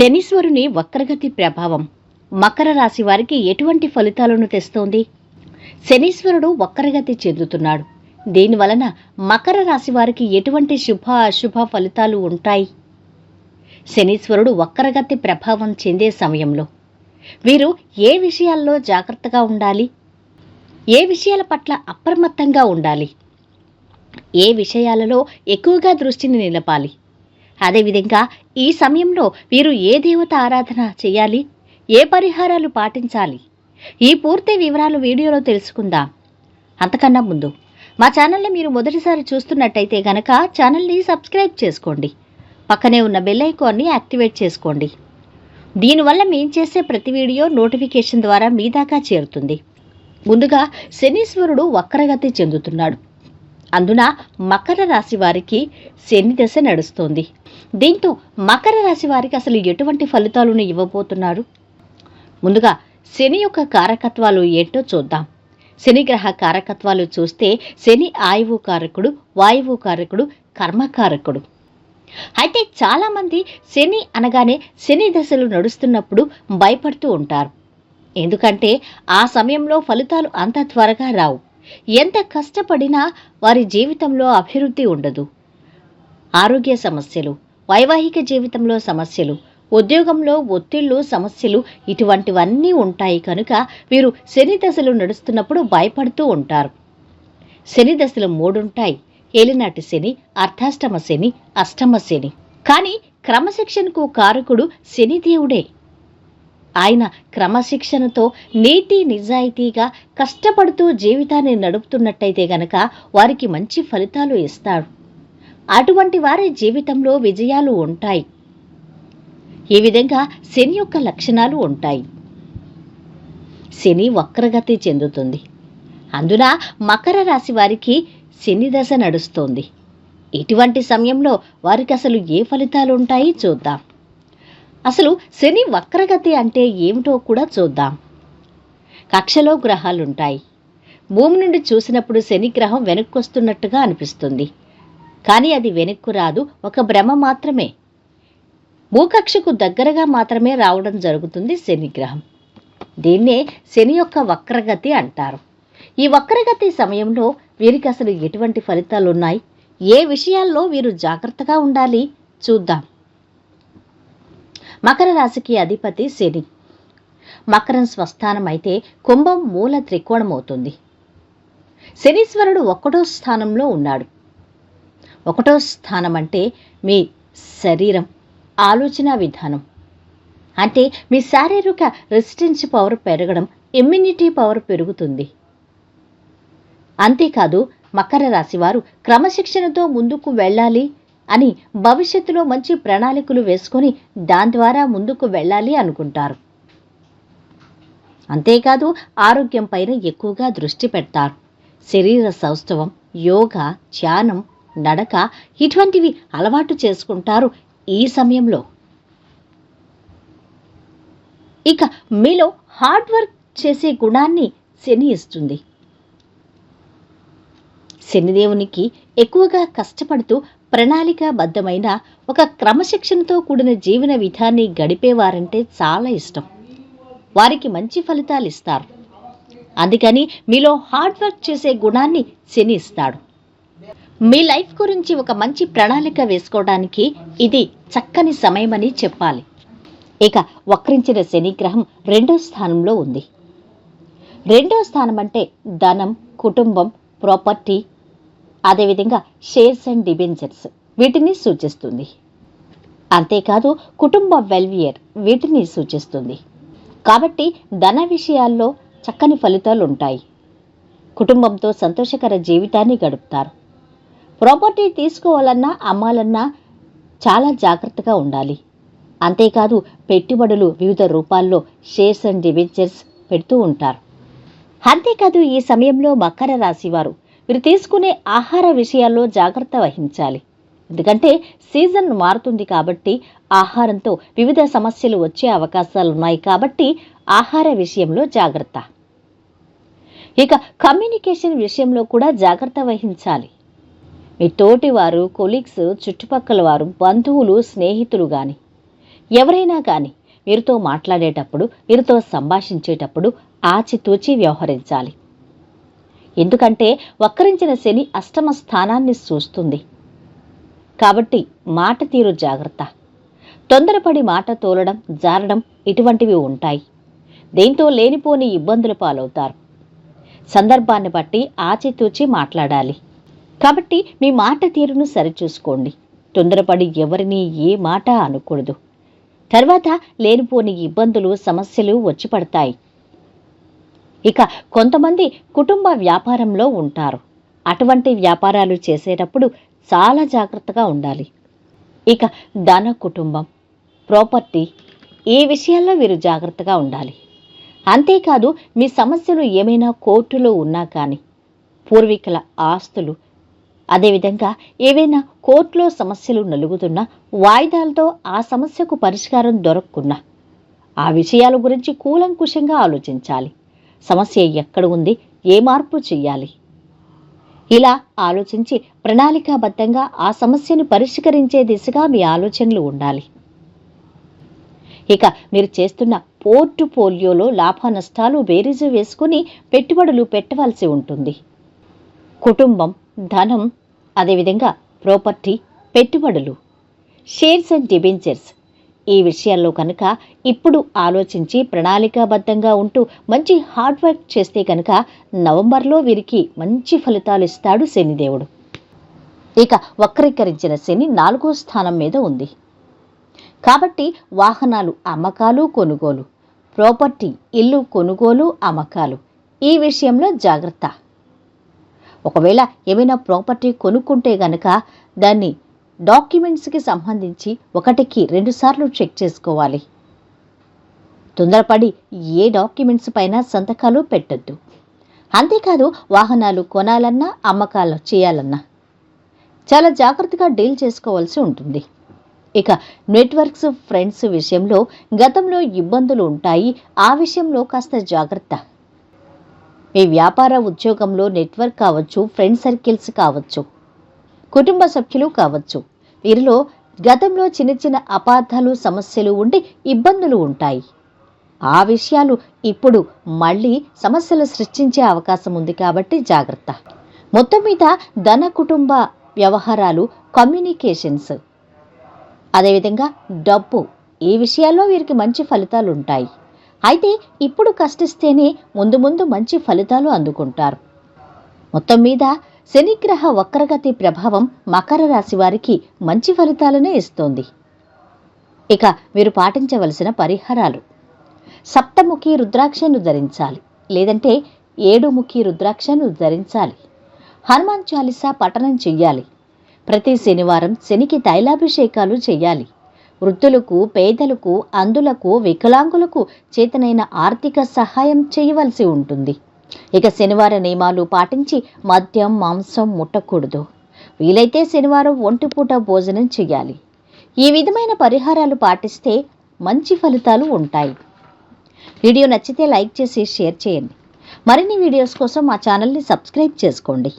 శనీశ్వరుని వక్రగతి ప్రభావం. మకర రాశి వారికి ఎటువంటి ఫలితాలను తెస్తోంది? శనీశ్వరుడు వక్రగతి చెందుతున్నాడు. దీనివలన మకర రాశి వారికి ఎటువంటి శుభ అశుభ ఫలితాలు ఉంటాయి? శనీశ్వరుడు వక్రగతి ప్రభావం చెందే సమయంలో. వీరు ఏ విషయాల్లో జాగ్రత్తగా ఉండాలి? ఏ విషయాల పట్ల అప్రమత్తంగా ఉండాలి? ఏ విషయాలలో ఎక్కువగా దృష్టిని నిలపాలి? అదేవిధంగా ఈ సమయంలో వీరు ఏ దేవత ఆరాధన చేయాలి? ఏ పరిహారాలు పాటించాలి? ఈ పూర్తి వివరాలు వీడియోలో తెలుసుకుందాం. అంతకన్నా ముందు మా ఛానల్ని మీరు మొదటిసారి చూస్తున్నట్టయితే గనక ఛానల్ని సబ్స్క్రైబ్ చేసుకోండి. పక్కనే ఉన్న బెల్ ఐకాన్ని యాక్టివేట్ చేసుకోండి. దీనివల్ల మేం చేసే ప్రతి వీడియో నోటిఫికేషన్ ద్వారా మీ దాకా చేరుతుంది. ముందుగా శనీశ్వరుడు వక్రగతి చెందుతున్నాడు. అందున మకర రాశి వారికి శని దశ నడుస్తోంది. దీంతో మకర రాశి వారికి అసలు ఎటువంటి ఫలితాలను ఇవ్వబోతున్నారు? ముందుగా శని యొక్క కారకత్వాలు ఏంటో చూద్దాం. శనిగ్రహ కారకత్వాలు చూస్తే శని ఆయువు కారకుడు వాయువు కారకుడు కర్మకారకుడు అయితే చాలామంది శని అనగానే శని దశలు నడుస్తున్నప్పుడు భయపడుతూ ఉంటారు. ఎందుకంటే ఆ సమయంలో ఫలితాలు అంత త్వరగా రావు. ఎంత కష్టపడినా వారి జీవితంలో అభివృద్ధి ఉండదు. ఆరోగ్య సమస్యలు వైవాహిక జీవితంలో సమస్యలు ఉద్యోగంలో ఒత్తిళ్ళు సమస్యలు ఇటువంటివన్నీ ఉంటాయి కనుక వీరు శని దశలు నడుస్తున్నప్పుడు భయపడుతూ ఉంటారు. శని దశలు మూడుంటాయి. ఏలినాటి శని అర్ధాష్టమ శని అష్టమ శని. కానీ క్రమశిక్షణకు కారకుడు శనిదేవుడే ఆయన క్రమశిక్షణతో నీటి నిజాయితీగా కష్టపడుతూ జీవితాన్ని నడుపుతున్నట్టయితే గనక వారికి మంచి ఫలితాలు ఇస్తాడు. అటువంటి వారి జీవితంలో విజయాలు ఉంటాయి. ఈ విధంగా శని యొక్క లక్షణాలు ఉంటాయి. శని వక్రగతి చెందుతుంది. అందున మకర రాశి వారికి శని దశ నడుస్తోంది. ఇటువంటి సమయంలో వారికి అసలు ఏ ఫలితాలు ఉంటాయి చూద్దాం. అసలు శని వక్రగతి అంటే ఏమిటో కూడా చూద్దాం. కక్షలో గ్రహాలుంటాయి. భూమి నుండి చూసినప్పుడు శని గ్రహం వెనక్కొస్తున్నట్టుగా అనిపిస్తుంది. కానీ అది వెనక్కు రాదు ఒక భ్రమ మాత్రమే. భూకక్షకు దగ్గరగా మాత్రమే రావడం జరుగుతుంది శనిగ్రహం దీన్నే శని యొక్క వక్రగతి అంటారు. ఈ వక్రగతి సమయంలో వీరికి అసలు ఎటువంటి ఫలితాలు ఉన్నాయి ఏ విషయాల్లో వీరు జాగ్రత్తగా ఉండాలి? చూద్దాం. మకర రాశికి అధిపతి శని. మకరం స్వస్థానం అయితే కుంభం మూల త్రికోణం అవుతుంది శనీశ్వరుడు ఒకటో స్థానంలో ఉన్నాడు. ఒకటో స్థానం అంటే మీ శరీరం ఆలోచన విధానం. అంటే మీ శారీరక రెసిస్టెన్స్ పవర్ పెరగడం ఇమ్యూనిటీ పవర్ పెరుగుతుంది. అంతేకాదు మకర రాశి వారు క్రమశిక్షణతో ముందుకు వెళ్ళాలి అని భవిష్యత్తులో మంచి ప్రణాళికలు వేసుకొని దాని ద్వారా ముందుకు వెళ్ళాలి అనుకుంటారు. అంతేకాదు ఆరోగ్యం పైన ఎక్కువగా దృష్టి పెడతారు. శరీర సౌష్ఠవం యోగా ధ్యానం నడక ఇటువంటివి అలవాటు చేసుకుంటారు ఈ సమయంలో. ఇక మీలో హార్డ్ వర్క్ చేసే గుణాన్ని శని ఇస్తుంది. శనిదేవునికి ఎక్కువగా కష్టపడుతూ ప్రణాళికాబద్ధమైన ఒక క్రమశిక్షణతో కూడిన జీవన విధాన్ని గడిపేవారంటే చాలా ఇష్టం. వారికి మంచి ఫలితాలు ఇస్తారు అందుకని మీలో హార్డ్ వర్క్ చేసే గుణాన్ని శని ఇస్తాడు మీ లైఫ్ గురించి ఒక మంచి ప్రణాళిక వేసుకోవడానికి ఇది చక్కని సమయమని చెప్పాలి. ఇక వక్రించిన శనిగ్రహం రెండో స్థానంలో ఉంది. రెండో స్థానం అంటే ధనం కుటుంబం ప్రాపర్టీ అదేవిధంగా షేర్స్ అండ్ డిబెంచర్స్ వీటిని సూచిస్తుంది. అంతేకాదు కుటుంబ వెల్వియర్ వీటిని సూచిస్తుంది. కాబట్టి ధన విషయాల్లో చక్కని ఫలితాలు ఉంటాయి కుటుంబంతో సంతోషకర జీవితాన్ని గడుపుతారు. ప్రాపర్టీ తీసుకోవాలన్నా అమ్మాలన్నా చాలా జాగ్రత్తగా ఉండాలి. అంతేకాదు పెట్టుబడులు వివిధ రూపాల్లో షేర్స్ అండ్ డిబెంచర్స్ పెడుతూ ఉంటారు. అంతేకాదు ఈ సమయంలో మకర రాశివారు మీరు తీసుకునే ఆహార విషయాల్లో జాగ్రత్త వహించాలి. ఎందుకంటే సీజన్ మారుతుంది కాబట్టి ఆహారంతో వివిధ సమస్యలు వచ్చే అవకాశాలు ఉన్నాయి కాబట్టి ఆహార విషయంలో జాగ్రత్త. ఇక కమ్యూనికేషన్ విషయంలో కూడా జాగ్రత్త వహించాలి. మీ తోటి వారు కొలీగ్స్ చుట్టుపక్కల వారు బంధువులు స్నేహితులు కానీ ఎవరైనా కానీ మీరుతో మాట్లాడేటప్పుడు మీరుతో సంభాషించేటప్పుడు ఆచితూచి వ్యవహరించాలి. ఎందుకంటే వక్రించిన శని అష్టమ స్థానాన్ని చూస్తుంది కాబట్టి మాట తీరు జాగ్రత్త. తొందరపడి మాట తోలడం జారడం ఇటువంటివి ఉంటాయి. దీంతో లేనిపోని ఇబ్బందుల పాలవుతారు. సందర్భాన్ని బట్టి ఆచితూచి మాట్లాడాలి. కాబట్టి మీ మాట తీరును సరిచూసుకోండి. తొందరపడి ఎవరిని ఏ మాట అనకూడదు. తర్వాత లేనిపోని ఇబ్బందులు సమస్యలు వచ్చి పడతాయి. ఇక కొంతమంది కుటుంబ వ్యాపారంలో ఉంటారు. అటువంటి వ్యాపారాలు చేసేటప్పుడు చాలా జాగ్రత్తగా ఉండాలి. ఇక ధన కుటుంబం ప్రాపర్టీ ఈ విషయాల్లో వీరు జాగ్రత్తగా ఉండాలి. అంతేకాదు మీ సమస్యలు ఏమైనా కోర్టులో ఉన్నా కానీ పూర్వీకుల ఆస్తులు అదేవిధంగా ఏవైనా కోర్టులో సమస్యలు నలుగుతున్నా వాయిదాలతో ఆ సమస్యకు పరిష్కారం దొరక్కున్నా ఆ విషయాల గురించి కూలంకుషంగా ఆలోచించాలి. సమస్య ఎక్కడ ఉంది? ఏ మార్పు చేయాలి? ఇలా ఆలోచించి ప్రణాళికాబద్ధంగా ఆ సమస్యను పరిష్కరించే దిశగా మీ ఆలోచనలు ఉండాలి. ఇక మీరు చేస్తున్న పోర్టుఫోలియోలో లాభ నష్టాలు బేరీజు వేసుకుని పెట్టుబడులు పెట్టవలసి ఉంటుంది. కుటుంబం ధనం అదేవిధంగా ప్రాపర్టీ పెట్టుబడులు షేర్స్ అండ్ డిబెంచర్స్ ఈ విషయాల్లో కనుక ఇప్పుడు ఆలోచించి ప్రణాళికాబద్ధంగా ఉంటూ మంచి హార్డ్ వర్క్ చేస్తే కనుక నవంబర్లో వీరికి మంచి ఫలితాలు ఇస్తాడు శనిదేవుడు. ఇక వక్రీకరించిన శని నాలుగో స్థానం మీద ఉంది. కాబట్టి వాహనాలు అమ్మకాలు కొనుగోలు ప్రాపర్టీ ఇల్లు కొనుగోలు అమ్మకాలు ఈ విషయంలో జాగ్రత్త. ఒకవేళ ఏమైనా ప్రాపర్టీ కొనుక్కుంటే గనక దాన్ని డాక్యుమెంట్స్కి సంబంధించి ఒకటికి రెండుసార్లు చెక్ చేసుకోవాలి. తొందరపడి ఏ డాక్యుమెంట్స్ పైన సంతకాలు పెట్టద్దు. అంతేకాదు వాహనాలు కొనాలన్నా అమ్మకాలు చేయాలన్నా చాలా జాగ్రత్తగా డీల్ చేసుకోవాల్సి ఉంటుంది. ఇక నెట్వర్క్స్ ఫ్రెండ్స్ విషయంలో గతంలో ఇబ్బందులు ఉంటాయి. ఆ విషయంలో కాస్త జాగ్రత్త. మీ వ్యాపార ఉద్యోగంలో నెట్వర్క్ కావచ్చు ఫ్రెండ్ సర్కిల్స్ కావచ్చు కుటుంబ సభ్యులు కావచ్చు వీరిలో గతంలో చిన్న చిన్న అపార్థాలు సమస్యలు ఉండి ఇబ్బందులు ఉంటాయి. ఆ విషయాలు ఇప్పుడు మళ్ళీ సమస్యలు సృష్టించే అవకాశం ఉంది కాబట్టి జాగ్రత్త. మొత్తం మీద ధన కుటుంబ వ్యవహారాలు కమ్యూనికేషన్స్. అదేవిధంగా డబ్బు. ఈ విషయాల్లో వీరికి మంచి ఫలితాలు ఉంటాయి. అయితే ఇప్పుడు కష్టిస్తేనే ముందు ముందు మంచి ఫలితాలు అందుకుంటారు. మొత్తం మీద శనిగ్రహ వక్రగతి ప్రభావం మకర రాశి వారికి మంచి ఫలితాలనే ఇస్తోంది. ఇక మీరు పాటించవలసిన పరిహారాలు. సప్తముఖి రుద్రాక్షను ధరించాలి. లేదంటే ఏడుముఖి రుద్రాక్షను ధరించాలి. హనుమాన్ చాలీసా పఠనం చెయ్యాలి. ప్రతి శనివారం శనికి తైలాభిషేకాలు చెయ్యాలి. వృద్ధులకు పేదలకు అందులకు వికలాంగులకు చేతనైన ఆర్థిక సహాయం చేయవలసి ఉంటుంది. ఇక శనివార నియమాలు పాటించి మద్యం మాంసం ముట్టకూడదు. వీలైతే శనివారం ఒంటిపూట భోజనం చేయాలి. ఈ విధమైన పరిహారాలు పాటిస్తే మంచి ఫలితాలు ఉంటాయి. వీడియో నచ్చితే లైక్ చేసి షేర్ చేయండి. మరిన్ని వీడియోస్ కోసం మా ఛానల్ని సబ్స్క్రైబ్ చేసుకోండి.